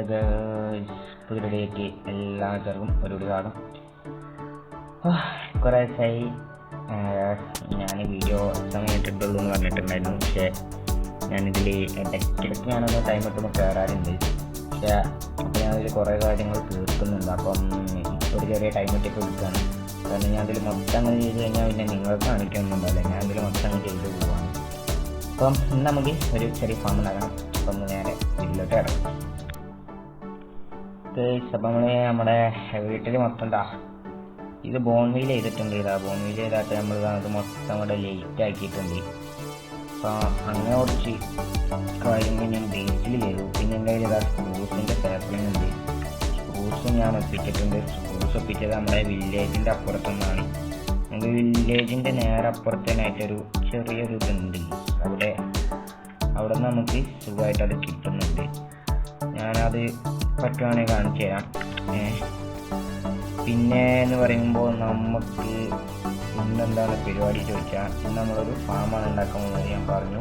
Hello പുതിയടിലേക്ക് എല്ലാവർക്കും ഒരു സ്വാഗതം കുറേ ദിവസമായി ഞാൻ വീഡിയോ സമയത്തിട്ടുള്ളൂ എന്ന് പറഞ്ഞിട്ടുണ്ടായിരുന്നു. പക്ഷേ ഞാനിതിൽ ഇടയ്ക്കിടയ്ക്ക് ഞാനൊന്ന് ടൈം കിട്ടുമ്പോൾ കയറാറുണ്ട് പക്ഷേ അപ്പോൾ ഞാനതിൽ കുറേ കാര്യങ്ങൾ തീർക്കുന്നുണ്ട്. അപ്പം ഒരു ചെറിയ ടൈം ഇട്ടൊക്കെ എടുക്കുകയാണ് കാരണം ഞാൻ അതിൽ മൊത്തം അങ്ങനെ ചെയ്ത് കഴിഞ്ഞാൽ പിന്നെ നിങ്ങൾക്ക് കാണിക്കാനൊന്നുമില്ല ഞാൻ അതിൽ മൊത്തം അങ്ങനെ ചെയ്ത് പോവാണ്. അപ്പം നമുക്ക് ഒരു ചെറിയ ഫാം ഉണ്ടാക്കണം. അപ്പം നേരെ വീട്ടിലോട്ട് കിടക്കാം അപ്പം നമ്മുടെ വീട്ടിൽ മൊത്തം എന്താ ഇത് ബോൺവീൽ ചെയ്തിട്ടുണ്ട് ഇതാ. ബോൺവീൽ ചെയ്താട്ട് നമ്മൾ ഇത് മൊത്തം ഇവിടെ ലേറ്റ് ആക്കിയിട്ടുണ്ട്. അപ്പോൾ അങ്ങനെ കുറച്ച് കാര്യങ്ങൾ ഞാൻ ബേസിൽ ചെയ്തു. പിന്നെ എന്റെ കയ്യിൽ ഇതാ സ്ക്രൂസിന്റെ പേപ്പറിംഗ് ഉണ്ട് സ്ക്രൂസ് ഞാൻ ഒപ്പിച്ചിട്ടുണ്ട്. സ്ക്രൂസ് ഒപ്പിച്ചത് നമ്മുടെ വില്ലേജിന്റെ അപ്പുറത്തുനിന്നാണ്. നമുക്ക് വില്ലേജിന്റെ നേരെ അപ്പുറത്തേനായിട്ടൊരു ചെറിയൊരു ഇതുണ്ട് അവിടെ അവിടെ നമുക്ക് സുഖമായിട്ട് അത് കിട്ടുന്നുണ്ട് ഞാനത് പറ്റുവാണെങ്കിൽ കാണിച്ചു തരാം. പിന്നെ എന്ന് പറയുമ്പോൾ നമുക്ക് ഇന്നെന്താണ് പരിപാടി ചോദിച്ചാൽ ഇന്ന് നമ്മളൊരു ഫാമാണ് ഉണ്ടാക്കാൻ പോകുന്നത് ഞാൻ പറഞ്ഞു.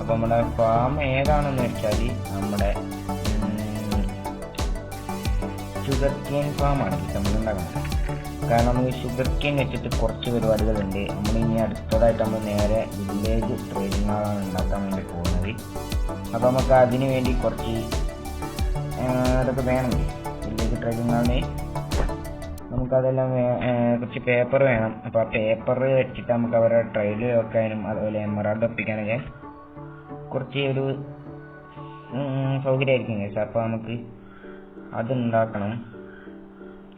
അപ്പോൾ നമ്മുടെ ഫാം ഏതാണെന്ന് വെച്ചാൽ നമ്മുടെ ഷുഗർ കെയിൻ ഫാമാണ് നമ്മൾ ഉണ്ടാക്കുന്നത് കാരണം നമുക്ക് ഷുഗർ കെയിൻ വെച്ചിട്ട് കുറച്ച് പരിപാടികളുണ്ട്. നമ്മൾ ഇനി അടുത്തതായിട്ട് നമ്മൾ നേരെ വില്ലേജ് ട്രേഡിംഗ് ഹാളാണ് ഉണ്ടാക്കാൻ വേണ്ടി പോകുന്നത്. അപ്പോൾ നമുക്ക് അതിന് വേണ്ടി കുറച്ച് അതൊക്കെ വേണം. ഇതിലേക്ക് ട്രേഡിംഗ് ഹാളിന് നമുക്കതെല്ലാം കുറച്ച് പേപ്പർ വേണം. അപ്പോൾ ആ പേപ്പർ വെച്ചിട്ട് നമുക്ക് അവരെ ട്രയൽ വെക്കാനും അതുപോലെ എമറാൾഡ് ഒപ്പിക്കാനൊക്കെ കുറച്ച് ഒരു സൗകര്യമായിരിക്കും കേസ് അപ്പോൾ നമുക്ക് അതുണ്ടാക്കണം.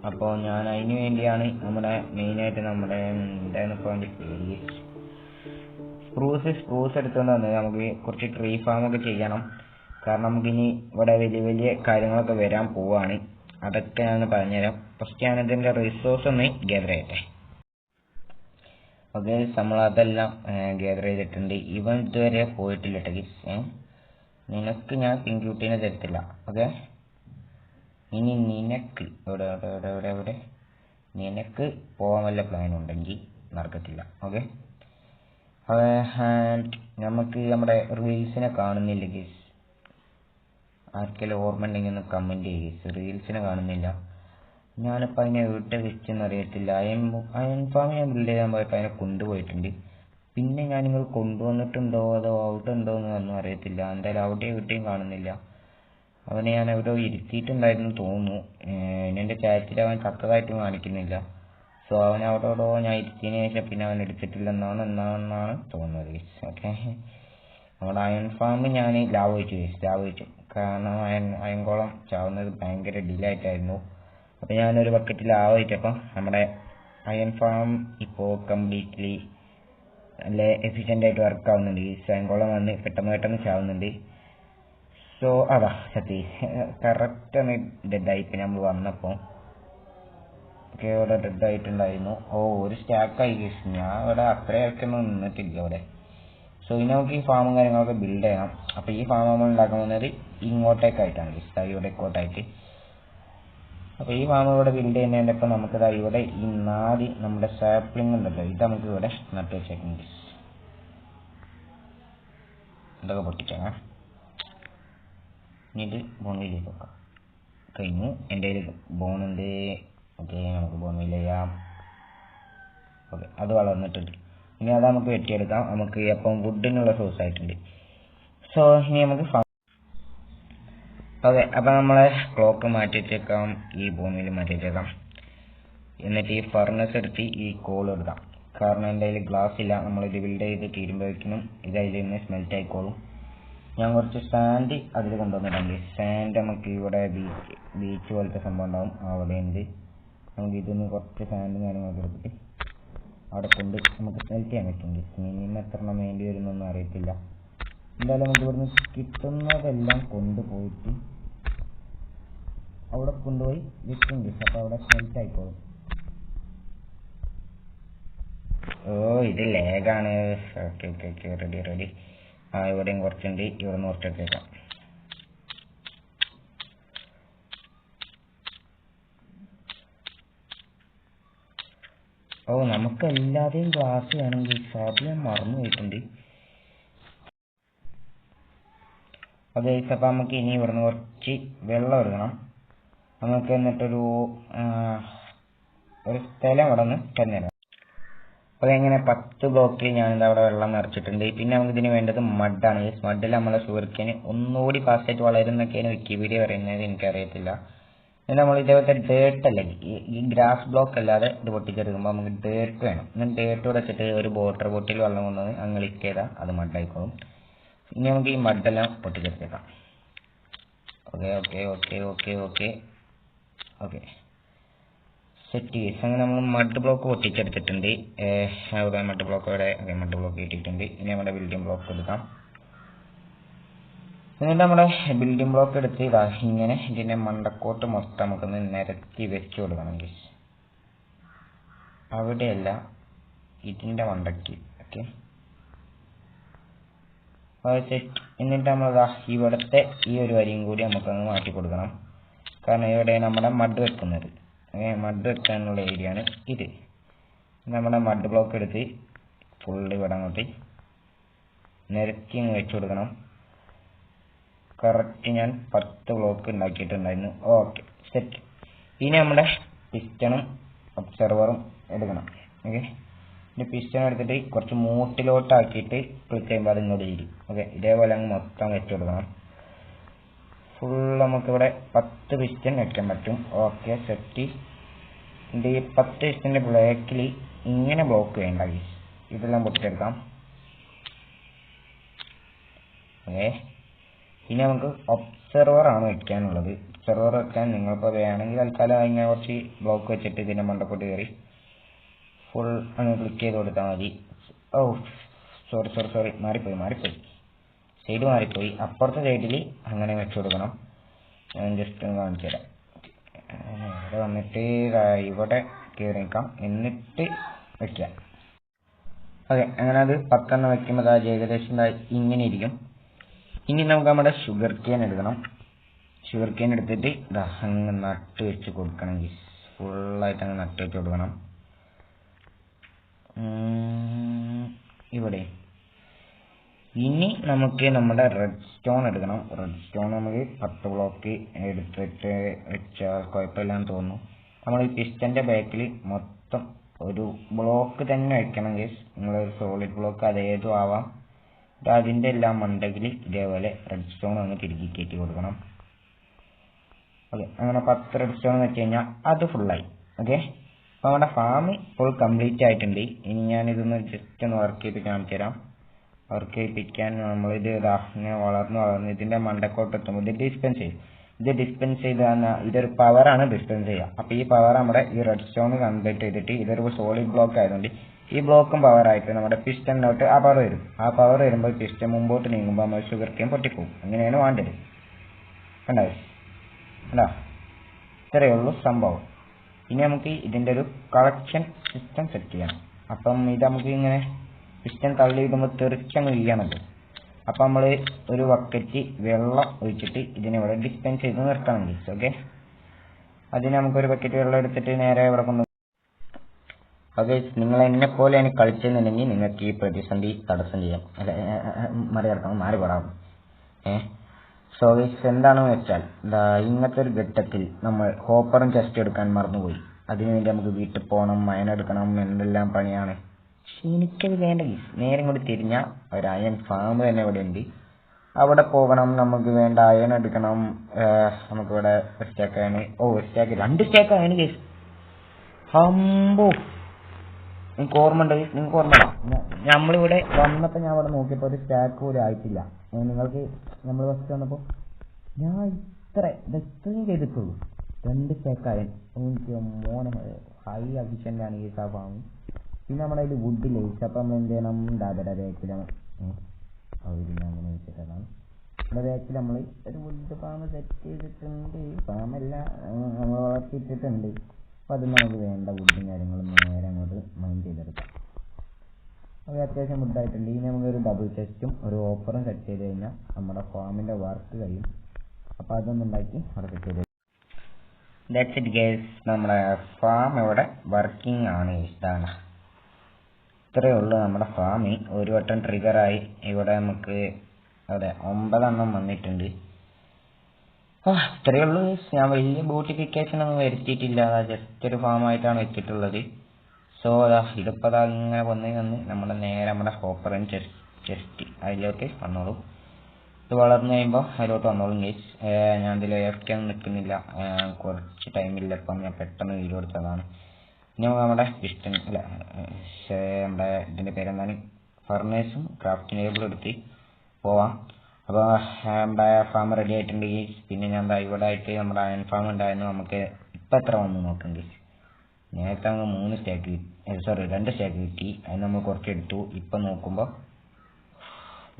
അപ്പോൾ ഞാൻ അതിന് വേണ്ടിയാണ് നമ്മുടെ മെയിനായിട്ട് നമ്മുടെ എന്താണ് ഇപ്പോൾ സ്പ്രൂസ് സ്പ്രൂസ് എടുത്തുകൊണ്ട് വന്നത്. നമുക്ക് കുറച്ച് ട്രീ ഫാമൊക്കെ ചെയ്യണം. കാരണം നമുക്കിനി ഇവിടെ വലിയ വലിയ കാര്യങ്ങളൊക്കെ വരാൻ പോവാണ്. അതൊക്കെ ഞാൻ പറഞ്ഞുതരാം. ഫസ്റ്റ് ഞാൻ ഇതിന്റെ റിസോഴ്സ് ഒന്ന് ഗ്യാദർ ചെയ്യട്ടെ. ഓക്കെ നമ്മൾ അതെല്ലാം ഗ്യാദർ ചെയ്തിട്ടുണ്ട്. ഇവൻ ഇതുവരെ പോയിട്ടില്ല ഏ നിനക്ക് ഞാൻ പിങ്ക്യൂട്ടീനെ തരത്തില്ല ഓക്കെ ഇനി നിനക്ക് എവിടെ എവിടെ എവിടെ എവിടെ എവിടെ? നിനക്ക് പോകാൻ വല്ല പ്ലാൻ ഉണ്ടെങ്കിൽ നടക്കത്തില്ല ഓക്കെ നമുക്ക് നമ്മുടെ റീൽസിനെ കാണുന്നില്ല ഗീസ് ആർക്കെങ്കിലും ഓർമ്മ ഉണ്ടെങ്കിൽ ഒന്ന് കമന്റ് ചെയ്യ്. റീൽസിനെ കാണുന്നില്ല. ഞാനിപ്പോൾ അതിനെ എവിടെ വെച്ചെന്ന് അറിയത്തില്ല. അയൺ അയൺ ഞാൻ ബിൽഡ് ചെയ്യാൻ പോയപ്പോൾ അതിനെ കൊണ്ടുപോയിട്ടുണ്ട്. പിന്നെ ഞാൻ നിങ്ങൾ കൊണ്ടുവന്നിട്ടുണ്ടോ? അതോ ഔട്ട് ഉണ്ടോ എന്ന് ഒന്നും അറിയത്തില്ല. എന്തായാലും അവിടെ എവിടെയും കാണുന്നില്ല. അവനെ ഞാൻ എവിടെയോ ഇരുത്തിയിട്ടുണ്ടായിരുന്നു തോന്നുന്നു. എന്റെ ചാറ്റിൽ അവൻ ചത്തതായിട്ടും കാണിക്കുന്നില്ല. സോ അവൻ അവിടെ എവിടെയോ ഞാൻ ഇരുത്തിയതിന് ശേഷം പിന്നെ അവൻ എടുത്തിട്ടില്ലെന്നാണ് എന്നാണെന്നാണ് തോന്നുന്നത്. ഓക്കെ അവിടെ അയൺ ഫാം ഞാൻ ലാവ് വെച്ചു ലാവ് വെച്ചു. കാരണം അയൺ അയൺകോളം ചാവുന്നത് ഭയങ്കര ഡിലേ ആയിട്ടായിരുന്നു അപ്പോൾ ഞാനൊരു ബക്കറ്റ് ആവായിട്ടപ്പം നമ്മുടെ അയൺ ഫാം ഇപ്പോൾ കംപ്ലീറ്റ്ലി നല്ല എഫിഷ്യന്റ് ആയിട്ട് വർക്ക് ആവുന്നുണ്ട്. ഈ അയൺകോളം വന്ന് പെട്ടെന്ന് പെട്ടെന്ന് ചാവുന്നുണ്ട്. സോ അതാ സത്യ. കറക്റ്റ് ആണ് ഡെഡായി ഇപ്പം നമ്മൾ വന്നപ്പോൾ ഒക്കെ ഇവിടെ ഡെഡായിട്ടുണ്ടായിരുന്നു ഓ ഒരു സ്റ്റാക്കായി ഞാൻ ഇവിടെ അത്രയൊക്കെയൊന്നും നിന്നിട്ടില്ല ഇവിടെ. സോ ഇനി നമുക്ക് ഈ ഫാമും കാര്യങ്ങളൊക്കെ ബിൽഡ് ചെയ്യണം. അപ്പോൾ ഈ ഫാം നമ്മൾ ഉണ്ടാക്കാൻ പോകുന്നത് ഇങ്ങോട്ടേക്കായിട്ടാണ് ഗീസ് ഇവിടെ ഇക്കോട്ടായിട്ട് അപ്പോൾ ഈ ഫാം ഇവിടെ ബിൽഡ് ചെയ്യുന്നതിന്റെ ഇപ്പൊ നമുക്ക് ഇവിടെ ഈ നാല് നമ്മുടെ സാപ്ലിംഗ് ഉണ്ടല്ലോ ഇത് നമുക്ക് ഇവിടെ നട്ട് വെച്ചേക്കാം. ഗീസ് ഇതൊക്കെ പൊട്ടിച്ചേക്കാം. ഇനി ഇത് ബോൺവിലേക്ക് വെക്കാം. കഴിഞ്ഞു എന്റെ കയ്യിൽ ബോണുണ്ട് ഓക്കെ നമുക്ക് ബോൺവിൽ ചെയ്യാം. ഓക്കെ അത് വളർന്നിട്ടുണ്ട്. ഇനി അത് നമുക്ക് വെട്ടിയെടുക്കാം. നമുക്ക് അപ്പം വുഡിനുള്ള സോഴ്സ് ആയിട്ടുണ്ട്. സോ ഇനി നമുക്ക് ഓക്കെ അപ്പം നമ്മളെ ക്ലോക്ക് മാറ്റി വെച്ചേക്കാം. ഈ ഭൂമിയിൽ മാറ്റി വെച്ചേക്കാം. എന്നിട്ട് ഈ ഫർണസ് എടുത്ത് ഈ കോൾ എടുക്കാം. കാരണം എന്റെ കയ്യിൽ ഗ്ലാസ് ഇല്ല. നമ്മളിത് ബിൽഡ് ചെയ്ത് തീരുമ്പോഴേക്കും ഇത് അതിൽ നിന്ന് സ്മെൽറ്റ് ആയിക്കോളും. ഞാൻ കുറച്ച് സാൻഡ് അതിൽ കൊണ്ടുവന്നിട്ടുണ്ട്. സാൻഡ് നമുക്ക് ഇവിടെ ബീച്ച് ബീച്ച് പോലത്തെ സംഭവം ഉണ്ടാവും. അവിടെ ഉണ്ട്. നമുക്ക് ഇതൊന്ന് കുറച്ച് സാൻഡും കാര്യങ്ങളൊക്കെ എടുത്തിട്ട് അവിടെ കൊണ്ട് നമുക്ക് സെലക്ട് ചെയ്യാൻ പറ്റും. മിനിമം എത്ര വേണ്ടി വരുന്നൊന്നും അറിയത്തില്ല. എന്തായാലും നമുക്ക് ഇവിടുന്ന് കിട്ടുന്നതെല്ലാം കൊണ്ടുപോയിട്ട് അവിടെ കൊണ്ടുപോയി വെക്കും അപ്പോൾ അവിടെ സെൽറ്റ് ആയിക്കോളും. ഓ ഇത് ലേഗാണ് okay okay okay ready ready ആ ഇവിടെയും കുറച്ചുണ്ട്. ഇവിടെ നിന്ന് കുറച്ചൊക്കെ വെക്കാം ഓ നമുക്ക് എല്ലാവരെയും ക്ലാസ് വേണമെങ്കിൽ സാബ് ഞാൻ മറന്നു പോയിട്ടുണ്ട്. അതെ അപ്പം നമുക്ക് ഇനി ഇവിടുന്ന് കുറച്ച് വെള്ളം എടുക്കണം നമുക്ക് എന്നിട്ടൊരു ഒരു സ്ഥലം ഇവിടെ നിന്ന് തന്നെയാണ് അപ്പോൾ എങ്ങനെ പത്ത് ബ്ലോക്കിൽ ഞാനിത് അവിടെ വെള്ളം നിറച്ചിട്ടുണ്ട്. പിന്നെ നമുക്ക് ഇതിന് വേണ്ടത് മഡാണ്. മഡിൽ നമ്മളെ ഷുഗർക്കേന് ഒന്നുകൂടി ഫാസ്റ്റായിട്ട് വളരുന്നൊക്കെയാണ് വിക്കിപീഡിയ പറയുന്നത്. എനിക്കറിയത്തില്ല. പിന്നെ നമ്മൾ ഇതേപോലത്തെ ഡേർട്ട് അല്ലേ ഈ- ഗ്രാസ് ബ്ലോക്ക് അല്ലാതെ ഇത് പൊട്ടിച്ചെടുക്കുമ്പോൾ നമുക്ക് ഡേർട്ട് വേണം. ഇങ്ങനെ ഡേർട്ട് കൂടെ വെച്ചിട്ട് ഒരു വാട്ടർ ബോട്ടിൽ വെള്ളം കൊണ്ടുവന്ന് അങ്ങ് ലിക്ക് ചെയ്താൽ അത് മഡായിക്കോളും. ഇനി നമുക്ക് ഈ മഡെല്ലാം പൊട്ടിച്ചെടുത്തേക്കാം. Okay okay okay okay okay okay set case അങ്ങനെ നമ്മൾ mud block പൊട്ടിച്ചെടുത്തിട്ടുണ്ട്. Mud block okay mud block കിട്ടിയിട്ടുണ്ട് ഇനി നമ്മുടെ ബിൽഡിംഗ് ബ്ലോക്ക് എടുക്കാം. എന്നിട്ട് നമ്മുടെ ബിൽഡിംഗ് ബ്ലോക്ക് എടുത്ത് ഇതാ ഇങ്ങനെ ഇതിന്റെ മണ്ടക്കോട്ട് മൊത്തം നമുക്കൊന്ന് നിരത്തി വെച്ച് കൊടുക്കണം ഗീസ് അവിടെയല്ല ഇതിന്റെ മണ്ടയ്ക്ക് ഓക്കെ സെറ്റ് എന്നിട്ട് നമ്മൾ ഇവിടുത്തെ ഈ ഒരു വരിയും കൂടി നമുക്കൊന്ന് മാറ്റി കൊടുക്കണം. കാരണം ഇവിടെ നമ്മുടെ മഡ് വെക്കുന്നത്. മഡ് വെക്കാനുള്ള ഏരിയ ആണ് ഇത്. നമ്മുടെ മഡ് ബ്ലോക്ക് എടുത്ത് ഫുള്ള് ഇവിടെ അങ്ങോട്ട് നിരത്തി വെച്ച് കൊടുക്കണം. കറക്റ്റ് ഞാൻ പത്ത് ബ്ലോക്ക് ഉണ്ടാക്കിയിട്ടുണ്ടായിരുന്നു. ഓക്കെ സെറ്റ് ഇനി നമ്മുടെ പിസ്റ്റണും ഒബ്സർവറും എടുക്കണം. ഓക്കെ ഇനി പിസ്റ്റൺ എടുത്തിട്ട് കുറച്ച് മൂട്ടിലോട്ടാക്കിയിട്ട് ക്ലിക്ക് ചെയ്യുമ്പോൾ അത് ഇങ്ങോട്ട് ഇരിക്കും ഓക്കെ ഇതേപോലെ അങ്ങ് മൊത്തം വെച്ച് കൊടുക്കണം. ഫുൾ നമുക്കിവിടെ പത്ത് പിസ്റ്റൺ വെക്കാൻ പറ്റും. ഓക്കെ സെറ്റ് എന്റെ ഈ പത്ത് പിസ്റ്റന്റെ ബ്ലോക്കിൽ ഇങ്ങനെ ബ്ലോക്ക് വേണ്ട. ഇതെല്ലാം പൊട്ടിച്ചെടുക്കാം ഓക്കെ ഇനി നമുക്ക് ഒബ്സർവർ ആണ് വെക്കാനുള്ളത് ഒബ്സർവർ വെക്കാൻ നിങ്ങളിപ്പോൾ വേണമെങ്കിൽ തൽക്കാലം ഇങ്ങനെ കുറച്ച് ബ്ലോക്ക് വെച്ചിട്ട് ഇതിന്റെ മണ്ടക്കോട്ട് കയറി ഫുൾ അങ്ങ് ക്ലിക്ക് ചെയ്ത് കൊടുത്താൽ മതി. ഓ സോറി സോറി സോറി മാറിപ്പോയി മാറിപ്പോയി. സൈഡ് മാറിപ്പോയി. അപ്പുറത്തെ സൈഡിൽ അങ്ങനെ വെച്ച് കൊടുക്കണം. ഞാൻ ജസ്റ്റ് ഒന്ന് കാണിച്ചു തരാം. ഇവിടെ വന്നിട്ട് ഇവിടെ കയറി നിൽക്കാം എന്നിട്ട് വെക്കാം. അതെ അങ്ങനെ അത് പത്തെണ്ണം വെക്കുമ്പോൾ അത് ഏകദേശം ഇങ്ങനെ ഇരിക്കും. ഇനി നമുക്ക് നമ്മുടെ ഷുഗർ കെയിൻ എടുക്കണം. ഷുഗർ കെയിൻ എടുത്തിട്ട് ഇതാ അങ്ങ് നട്ട് വെച്ച് കൊടുക്കണം ഫുള്ളായിട്ട് അങ്ങ് നട്ട് വെച്ച് കൊടുക്കണം. ഇവിടെ. ഇനി നമുക്ക് നമ്മുടെ റെഡ് സ്റ്റോൺ എടുക്കണം. റെഡ് സ്റ്റോൺ നമുക്ക് പത്ത് ബ്ലോക്ക് എടുത്തിട്ട് വെച്ചാൽ കുഴപ്പമില്ലാന്ന് തോന്നുന്നു. നമ്മൾ ഈ പിസ്റ്റന്റെ ബാക്കിൽ മൊത്തം ഒരു ബ്ലോക്ക് തന്നെ വെക്കണം ഗേസ് നിങ്ങളൊരു സോളിഡ് ബ്ലോക്ക് അതേതും ആവാം. ഇത് അതിന്റെ എല്ലാം ഉണ്ടെങ്കിൽ ഇതേപോലെ റെഡ് സ്റ്റോൺ ഒന്ന് തിരികെ കയറ്റി കൊടുക്കണം. ഓക്കെ അങ്ങനെ പത്ത് റെഡ് സ്റ്റോൺ വെച്ച് കഴിഞ്ഞാൽ അത് ഫുള്ളായി ഓക്കെ അപ്പോൾ നമ്മുടെ ഫാം ഫുൾ കംപ്ലീറ്റ് ആയിട്ടുണ്ട്. ഇനി ഞാൻ ഇതൊന്ന് ജസ്റ്റ് ഒന്ന് വർക്ക് ചെയ്ത് കാണിച്ചു തരാം. വർക്ക് ചെയ്യിപ്പിക്കാൻ നമ്മളിത് ഇതാ ഇങ്ങനെ വളർന്ന് വളർന്ന് മണ്ടക്കോട്ട് എത്തുമ്പോൾ ഇത് ഡിസ്പെൻസ് ചെയ്യും. ഇത് ഡിസ്പെൻസ് ചെയ്ത് ഇതൊരു പവറാണ് ഡിസ്പെൻസ് ചെയ്യുക. അപ്പോൾ ഈ പവർ നമ്മുടെ ഈ റെഡ് സ്റ്റോൺ കംപ്ലീറ്റ് ചെയ്തിട്ട് ഇതൊരു സോളിഡ് ബ്ലോക്ക് ആയതുകൊണ്ട് ഈ ബ്ലോക്കും പവർ ആയിട്ട് നമ്മുടെ പിസ്റ്റണിലോട്ട് ആ പവർ വരും. ആ പവർ വരുമ്പോൾ പിസ്റ്റൺ മുമ്പോട്ട് നീങ്ങുമ്പോൾ നമ്മൾ ഷുഗർ കെയിൻ പൊട്ടിപ്പോകും അങ്ങനെയാണ് വേണ്ടത്. കണ്ടോ? കണ്ടോ? ഇത്രയേ ഉള്ളൂ സംഭവം. ഇനി നമുക്ക് ഇതിന്റെ ഒരു കളക്ഷൻ സിസ്റ്റം സെറ്റ് ചെയ്യാം. അപ്പം ഇത് നമുക്ക് ഇങ്ങനെ പിസ്റ്റൺ തള്ളി ഇടുമ്പോൾ തെറിച്ചങ്ങ് വീഴണല്ലോ. അപ്പം നമ്മൾ ഒരു ബക്കറ്റ് വെള്ളം ഒഴിച്ചിട്ട് ഇതിനെ ഇവിടെ ഡിസ്പെൻസ് ചെയ്ത് നിർത്തണം ഗീസ് ഓക്കെ അതിന് നമുക്കൊരു ബക്കറ്റ് വെള്ളം എടുത്തിട്ട് നേരെ ഇവിടെ കൊണ്ട് ഓക്കെ നിങ്ങൾ എന്നെ പോലെ എനിക്ക് കളിച്ചെന്നുണ്ടെങ്കിൽ നിങ്ങൾക്ക് ഈ പ്രതിസന്ധി തടസ്സം ചെയ്യാം. അല്ല മറികടക്കണം ഏ, ഏ, മാറി ഏഹ് സോ ഗൈസ് എന്താണെന്ന് വെച്ചാൽ ഇങ്ങനത്തെ ഒരു ഘട്ടത്തിൽ നമ്മൾ ഹോപ്പറും ചെസ്റ്റ് എടുക്കാൻ മറന്നുപോയി. അതിനുവേണ്ടി നമുക്ക് വീട്ടിൽ പോകണം മയൻ എടുക്കണം എന്തെല്ലാം പണിയാണ്? എനിക്കത് വേണ്ട ഗൈസ് നേരം കൂടി തിരിഞ്ഞ ഒരു അയൺ ഫാം തന്നെ ഇവിടെ ഉണ്ട്. അവിടെ പോകണം നമുക്ക് വേണ്ട അയൺ എടുക്കണം. നമുക്കിവിടെ ഒരു സ്റ്റാക്ക് അയൺ. ഓ സ്റ്റാക്ക് രണ്ട് സ്റ്റാക്ക് അയൺ ഗൈസ് നിങ്ങൾക്ക് ഓർമ്മ ഉണ്ട് നിങ്ങൾക്ക് ഓർമ്മ നമ്മളിവിടെ വന്നപ്പോൾ ഞാൻ അവിടെ നോക്കിയപ്പോൾ ഒരു സ്റ്റാക്ക് പോലും ആയിട്ടില്ല. നിങ്ങൾക്ക് നമ്മൾ ഫസ്റ്റ് വന്നപ്പോൾ ഞാൻ ഇത്ര ഇത് ഇത്രയും ചെയ്തിട്ടുള്ളൂ. രണ്ട് സ്റ്റാക്കായ എനിക്ക് മോനെ ഹൈ അഫിഷ്യന്റാണ് ഈ സാബാണ് പിന്നെ നമ്മുടെ അതിൽ വുഡ് ലേസ് അപ്പം നമ്മൾ എന്ത് ചെയ്യണം? ദാദര ബാക്കിലാണ് അങ്ങനെ വെച്ചിട്ടാണ് നമ്മുടെ നമ്മൾ ഒരു വുഡ് ഫാം സെറ്റ് ചെയ്തിട്ടുണ്ട്. ഫാമല്ല നമ്മൾ വളർത്തിയിട്ടിട്ടുണ്ട്. അപ്പം അത് നമുക്ക് വേണ്ട വുഡും കാര്യങ്ങളും നേരെ അങ്ങോട്ട് മൈൻഡ് ചെയ്തെടുക്കാം. അപ്പോൾ അത്യാവശ്യം വുഡായിട്ടുണ്ട് ഇനി നമുക്കൊരു ഡബിൾ ചെസ്റ്റും ഒരു ഓപ്പറും സെറ്റ് ചെയ്ത് കഴിഞ്ഞാൽ നമ്മുടെ ഫാമിന്റെ വർക്ക് കഴിയും. അപ്പോൾ അതൊന്നും ഉണ്ടാക്കി അവിടെ സെറ്റ് ചെയ്ത് ദാറ്റ്സ് ഇറ്റ് ഗേസ് നമ്മുടെ ഫാം ഇവിടെ വർക്കിംഗ് ആണ് ഇഷ്ടമാണ് ഇത്രയേ ഉള്ളൂ നമ്മുടെ ഫാമിൽ ഒരു വട്ടം ട്രിഗറായി ഇവിടെ നമുക്ക് അതെ ഒമ്പതെണ്ണം വന്നിട്ടുണ്ട്. ആ ഇത്രയേ ഉള്ളൂ. ഞാൻ വലിയ ബ്യൂട്ടിഫിക്കേഷൻ ഒന്നും വരുത്തിയിട്ടില്ല. ജസ്റ്റ് ഒരു ഫാമായിട്ടാണ് വെച്ചിട്ടുള്ളത്. സോ അതാ ഇതിപ്പോൾ അതാ ഇങ്ങനെ വന്ന് വന്ന് നമ്മുടെ നേരെ നമ്മുടെ ഹോപ്പറും ചെസ്റ്റ് അതിലോട്ട് വന്നോളൂ. ഇത് വളർന്നു കഴിയുമ്പോൾ അതിലോട്ട് വന്നോളും ഗേസ് ഞാൻ ഇതിൽ ഏർക്കെ നിൽക്കുന്നില്ല. കുറച്ച് ടൈമില്ല ഇപ്പം ഞാൻ പെട്ടെന്ന് വീഡിയോ എടുത്തതാണ്. ഇനി നമ്മുടെ ഇഷ്ടം അല്ല നമ്മുടെ ഇതിന്റെ പേരെന്താണ്? ഫർണേഴ്സും ക്രാഫ്റ്റിനേബിളും എടുത്ത് പോവാം. അപ്പോൾ എന്താ ഫാം റെഡി ആയിട്ടുണ്ട് ഗീസ് പിന്നെ ഞാൻ എന്താ ഇവിടെ ആയിട്ട് നമ്മുടെ അയൺ ഫാം ഉണ്ടായിരുന്നു. നമുക്ക് ഇപ്പം എത്ര വന്നു നോക്കാം ഗീസ് നേരത്തെ നമുക്ക് മൂന്ന് സ്റ്റാക്ക് സോറി രണ്ട് സ്റ്റാക്ക് കിട്ടി. അത് നമ്മൾ കുറച്ച് എടുത്തു. ഇപ്പം നോക്കുമ്പോൾ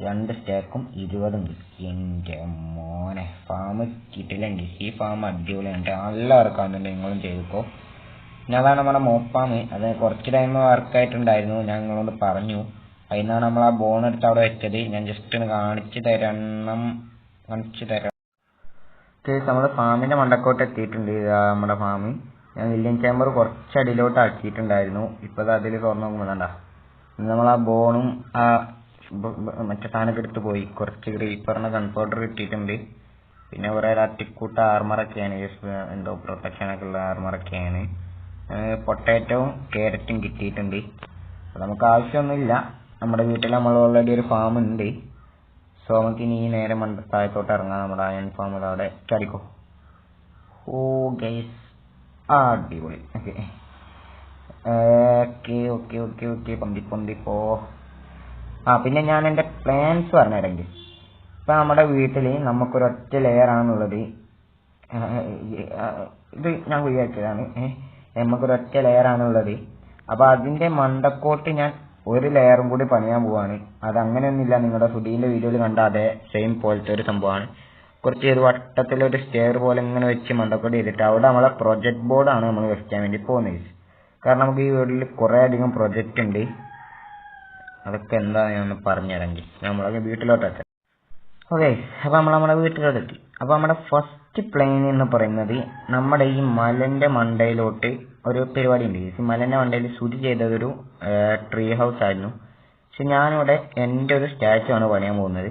രണ്ട് സ്റ്റാക്കും ഇരുപതും എന്റെ മോനെ ഫാം കിട്ടില്ലെങ്കിൽ ഈ ഫാം അടിപൊളിയാണ് നല്ല കാണുന്നുണ്ട് നിങ്ങളും ചെയ്തുക്കോ. പിന്നെ അതാണ് നമ്മുടെ മോപ്പാമ് അത് കുറച്ച് ടൈം വർക്കായിട്ടുണ്ടായിരുന്നു ഞാൻ നിങ്ങളോട് പറഞ്ഞു. അതിനാണ് നമ്മൾ ആ ബോൺ എടുത്ത് അവിടെ വെച്ചത്. ഞാൻ ജസ്റ്റ് ഒന്ന് കാണിച്ചു തരണം. കാണിച്ചു തരാം നമ്മുടെ ഫാമിന്റെ മണ്ടക്കോട്ട് എത്തിയിട്ടുണ്ട്. നമ്മുടെ ഫാം. ഞാൻ വില്യം ചേമ്പർ കുറച്ച് അടിയിലോട്ട് ആക്കിയിട്ടുണ്ടായിരുന്നു. ഇപ്പൊ അതിൽ തുറന്നു നോക്കുന്നുണ്ടാ വേണ്ട നമ്മൾ ആ ബോണും ആ മറ്റേ സാധനമൊക്കെ എടുത്ത് പോയി. കുറച്ച് ഗ്രീപ്പറിന് കൺപൗഡർ കിട്ടിയിട്ടുണ്ട്. പിന്നെ കുറെ അട്ടിക്കൂട്ട ആർമറൊക്കെയാണ് എന്തോ പ്രൊട്ടക്ഷൻ ഒക്കെ ഉള്ള ആർമറൊക്കെയാണ് പൊട്ടാറ്റോവും ക്യാരറ്റും കിട്ടിയിട്ടുണ്ട്. നമുക്ക് ആവശ്യമൊന്നുമില്ല. നമ്മുടെ വീട്ടിൽ നമ്മൾ ഓൾറെഡി ഒരു ഫാം ഉണ്ട്. സോ നമുക്ക് ഇനി നേരെ മണ്ടത്തായത്തോട്ട് ഇറങ്ങാം നമ്മുടെ അയൺ ഫാം അവിടെ ചടിക്കോ ഓ ഗൈസ് ആ അടിപൊളി. Okay okay okay okay okay പൊന്തി പൊന്തിപ്പോ ആ പിന്നെ ഞാൻ എന്റെ പ്ലാൻസ് പറഞ്ഞിടെങ്കിൽ ഇപ്പൊ നമ്മുടെ വീട്ടിൽ നമുക്കൊരൊറ്റ ലെയർ ആണുള്ളത്. ഇത് ഞാൻ വിചാരിച്ചതാണ് നമുക്കൊരൊറ്റ ലെയർ ആണുള്ളത്. അപ്പൊ അതിന്റെ മണ്ടക്കോട്ട് ഞാൻ ഒരു ലെയറും കൂടി പണിയാൻ പോവാണ്. അത് അങ്ങനെയൊന്നുമില്ല നിങ്ങളുടെ ഫുഡീന്റെ വീഡിയോയിൽ കണ്ട അതേ സെയിം പോലത്തെ ഒരു സംഭവമാണ്. കുറച്ച് ഒരു വട്ടത്തിലൊരു സ്റ്റെയർ പോലെ ഇങ്ങനെ വെച്ച് മണ്ടക്കോട്ട് ചെയ്തിട്ട് അവിടെ നമ്മളെ പ്രൊജക്ട് ബോർഡാണ് നമ്മൾ വെക്കാൻ വേണ്ടി പോകുന്നത്. കാരണം നമുക്ക് ഈ വീട്ടിൽ കുറെ അധികം പ്രൊജക്റ്റ് ഉണ്ട്. അതൊക്കെ എന്താ ഞാൻ ഒന്ന് പറഞ്ഞുതരാമെങ്കിൽ നമ്മളൊക്കെ വീട്ടിലോട്ട് എത്താം. ഓക്കെ അപ്പോൾ നമ്മൾ നമ്മുടെ വീട്ടിലോട്ട് അപ്പോൾ അപ്പൊ നമ്മുടെ ഫസ്റ്റ് പ്ലെയിൻ എന്ന് പറയുന്നത് നമ്മുടെ ഈ മലന്റെ മണ്ടയിലോട്ട് ഒരു പരിപാടി ഉണ്ട് ഈ മലന്റെ മണ്ടയിൽ ശുചി ചെയ്തതൊരു ട്രീ ഹൗസ് ആയിരുന്നു. പക്ഷെ ഞാനിവിടെ എന്റെ ഒരു സ്റ്റാച്ചു ആണ് പണിയാൻ പോകുന്നത്.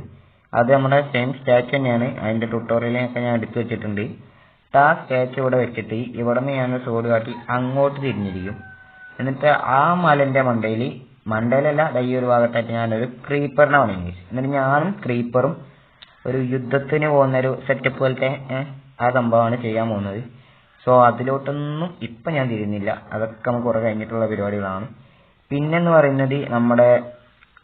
അത് നമ്മുടെ സെയിം സ്റ്റാച്ചു തന്നെയാണ്. അതിന്റെ ട്യൂട്ടോറിയലൊക്കെ ഞാൻ എടുത്തു വെച്ചിട്ടുണ്ട്. ആ സ്റ്റാച്ചു ഇവിടെ വെച്ചിട്ട് ഇവിടെ നിന്ന് ഞാൻ സോഡ് കാട്ടി അങ്ങോട്ട് തിരിഞ്ഞിരിക്കും. എന്നിട്ട് ആ മലന്റെ മണ്ടയിൽ മണ്ടയിലല്ല ഈ ഒരു ഭാഗത്തായിട്ട് ഞാനൊരു ക്രീപ്പറിനെ പണിയും എന്നിട്ട് ഞാനും ക്രീപ്പറും ഒരു യുദ്ധത്തിന് പോകുന്ന ഒരു സെറ്റപ്പ് പോലത്തെ ആ സംഭവമാണ് ചെയ്യാൻ പോകുന്നത്. സോ അതിലോട്ടൊന്നും ഇപ്പൊ ഞാൻ തിരിയുന്നില്ല. അതൊക്കെ നമുക്ക് കുറെ കഴിഞ്ഞിട്ടുള്ള പരിപാടികളാണ്. പിന്നെന്ന് പറയുന്നത് നമ്മുടെ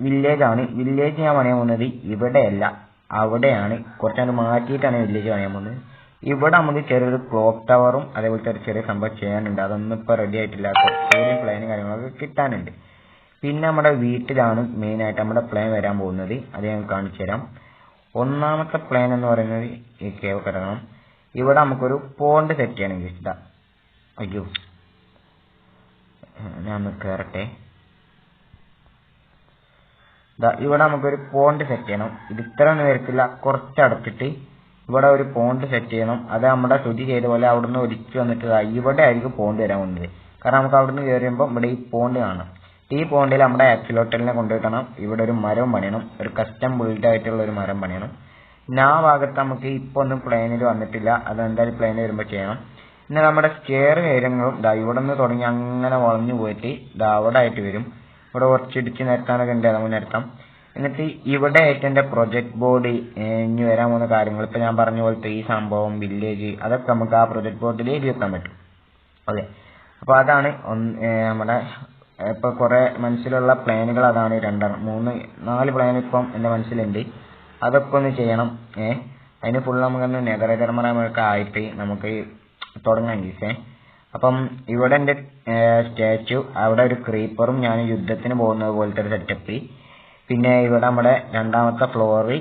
വില്ലേജ് ആണ് വില്ലേജ് ഞാൻ പണിയാൻ പോകുന്നത് ഇവിടെയല്ല. അവിടെയാണ്. കുറച്ചങ്ങോട്ട് മാറ്റിയിട്ടാണ് വില്ലേജ് പണിയാൻ പോകുന്നത്. ഇവിടെ നമുക്ക് ചെറിയൊരു ക്ലോക്ക് ടവറും അതേപോലത്തെ ഒരു ചെറിയ സംഭവം ചെയ്യാനുണ്ട്. അതൊന്നും ഇപ്പൊ റെഡി ആയിട്ടില്ല. കുറച്ചുകൂടി പ്ലാനും കാര്യങ്ങളൊക്കെ കിട്ടാനുണ്ട്. പിന്നെ നമ്മുടെ വീട്ടിലാണ് മെയിൻ ആയിട്ട് നമ്മുടെ പ്ലാൻ വരാൻ പോകുന്നത്. അത് ഞാൻ കാണിച്ചു തരാം ഒന്നാമത്തെ പ്ലാൻ എന്ന് പറയുന്നത് ഈ കേവ് കിടക്കണം ഇവിടെ നമുക്കൊരു പോണ്ട് സെറ്റ് ചെയ്യണം ഇഷ്ടം. അയ്യോ. ഞാൻ ഒന്ന് കേറട്ടെ. ദാ ഇവിടെ നമുക്കൊരു പോണ്ട് സെറ്റ് ചെയ്യണം. ഇത് ഇത്ര ഒന്നും വരത്തില്ല കുറച്ചടച്ചിട്ട് ഇവിടെ ഒരു പോണ്ട് സെറ്റ് ചെയ്യണം. അത് നമ്മുടെ ശുചി ചെയ്ത പോലെ അവിടുന്ന് ഒലിച്ചു വന്നിട്ട് ഇവിടെ ആയിരിക്കും പോണ്ട് വരാൻ കൊണ്ടത് കാരണം നമുക്ക് അവിടുന്ന് കയറിയുമ്പോൾ ഇവിടെ ഈ പോണ്ട് കാണാം. ഈ പോണ്ടിൽ നമ്മുടെ ആക്സിലോട്ടലിനെ കൊണ്ടുപോയിട്ടണം ഇവിടെ ഒരു മരം പണിയണം. ഒരു കസ്റ്റം ബിൽഡ് ആയിട്ടുള്ള ഒരു മരം പണിയണം. ആ ഭാഗത്ത് നമുക്ക് ഇപ്പൊ ഒന്നും പ്ലെയിനിൽ വന്നിട്ടില്ല. അത് എന്തായാലും പ്ലെയിനിൽ വരുമ്പോൾ ചെയ്യണം. പിന്നെ നമ്മുടെ സ്റ്റെയർ കാര്യങ്ങളും ദാ ഇവിടെ നിന്ന് തുടങ്ങി അങ്ങനെ വളഞ്ഞു പോയിട്ട് അവിടെ ആയിട്ട് വരും. ഇവിടെ കുറച്ച് ഇടിച്ച് നിരത്താനൊക്കെ ഉണ്ട് നമുക്ക് നിരത്താം. എന്നിട്ട് ഇവിടെ ആയിട്ട് എന്റെ പ്രൊജക്ട് ബോർഡ് ഇനി വരാൻ പോകുന്ന കാര്യങ്ങൾ. ഇപ്പൊ ഞാൻ പറഞ്ഞ പോലത്തെ ഈ സംഭവം വില്ലേജ് അതൊക്കെ നമുക്ക് ആ പ്രൊജക്ട് ബോർഡിൽ എഴുതി വെക്കാൻ പറ്റും. അതെ അപ്പൊ അതാണ് നമ്മുടെ ഇപ്പൊ കുറേ മനസ്സിലുള്ള പ്ലാനുകൾ അതാണ് രണ്ടെണ്ണം. മൂന്ന് നാല് പ്ലാൻ ഇപ്പം എന്റെ മനസ്സിലുണ്ട്. അതൊക്കെ ഒന്ന് ചെയ്യണം. ഏ? അതിന് ഫുൾ നമുക്കൊന്ന് നെതറകർമ്മൊക്കെ ആയിട്ട് നമുക്ക് തുടങ്ങാം ഗീസേ. അപ്പം ഇവിടെ എന്റെ സ്റ്റാച്ചു അവിടെ ഒരു ക്രീപ്പറും ഞാൻ യുദ്ധത്തിന് പോകുന്നത് പോലത്തെ ഒരു സെറ്റപ്പ് പിന്നെ ഇവിടെ നമ്മുടെ രണ്ടാമത്തെ ഫ്ലോറ്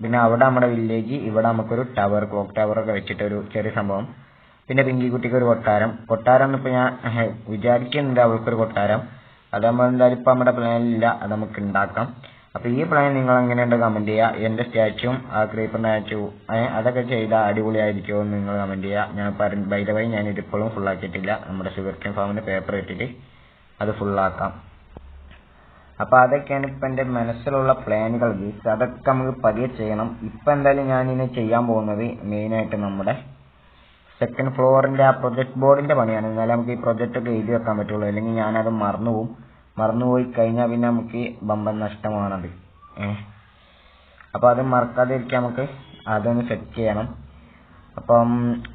പിന്നെ അവിടെ നമ്മുടെ വില്ലേജ് ഇവിടെ നമുക്കൊരു ടവർ ക്ലോക്ക് ടവറൊക്കെ വെച്ചിട്ട് ഒരു ചെറിയ സംഭവം. പിന്നെ പിങ്കിക്കുട്ടിക്ക് ഒരു കൊട്ടാരം. കൊട്ടാരം എന്നിപ്പോൾ ഞാൻ വിചാരിക്കുന്നുണ്ട് അവൾക്കൊരു കൊട്ടാരം. അത് നമ്മൾ എന്തായാലും ഇപ്പം നമ്മുടെ പ്ലാനിലില്ല അത് നമുക്ക് ഉണ്ടാക്കാം അപ്പൊ ഈ പ്ലാൻ നിങ്ങൾ എങ്ങനെയുണ്ട് കമന്റ് ചെയ്യുക എന്റെ സ്റ്റാച്ചും ആ ക്രീപ്പറിന്റെ സ്റ്റാച്ചു അതൊക്കെ ചെയ്താൽ അടിപൊളിയായിരിക്കുമോ എന്ന് നിങ്ങൾ കമന്റ് ചെയ്യുക ഞാൻ ബൈ ദ വൈ ഫുൾ ആക്കിയിട്ടില്ല. നമ്മുടെ ഷുഗർ കെയിൻ ഫാമിന്റെ പേപ്പർ ഇട്ടിട്ട് അത് ഫുള്ളാക്കാം അപ്പോൾ അതൊക്കെയാണ് ഇപ്പം എന്റെ മനസ്സിലുള്ള പ്ലാനുകൾ ഗീസ് അതൊക്കെ നമുക്ക് പതിയെ ചെയ്യണം. ഇപ്പം എന്തായാലും ഇനി ചെയ്യാൻ പോകുന്നത് മെയിനായിട്ട് നമ്മുടെ സെക്കൻഡ് ഫ്ലോറിന്റെ ആ പ്രൊജക്ട് ബോർഡിന്റെ പണിയാണ്. എന്നാലേ നമുക്ക് ഈ പ്രൊജക്റ്റൊക്കെ എഴുതി വെക്കാൻ പറ്റുള്ളൂ. അല്ലെങ്കിൽ ഞാനത് മറന്നുപോകും മറന്നുപോയി കഴിഞ്ഞാൽ പിന്നെ നമുക്ക് ബമ്പൻ നഷ്ടമാണത് ഏഹ് അപ്പോൾ അത് മറക്കാതിരിക്കാൻ നമുക്ക് അതൊന്ന് സെറ്റ് ചെയ്യണം. അപ്പം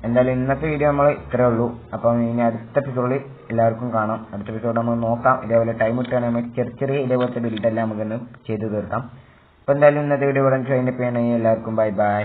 എന്തായാലും ഇന്നത്തെ വീഡിയോ നമ്മൾ ഇത്രേ ഉള്ളൂ. അപ്പം ഇനി അടുത്ത എപ്പിസോഡിൽ എല്ലാവർക്കും കാണാം. അടുത്ത എപ്പിസോഡ് നമ്മൾ നോക്കാം. ഇതേപോലെ ടൈം കിട്ടുകയാണെങ്കിൽ നമുക്ക് ചെറിയ ചെറിയ ഇതേപോലത്തെ ബിൽഡെല്ലാം നമുക്കൊന്ന് ചെയ്തു തീർക്കാം. അപ്പോൾ എന്തായാലും ഇന്നത്തെ വീഡിയോ ഇവിടെ കഴിഞ്ഞപ്പോൾ എല്ലാവർക്കും ബൈ ബൈ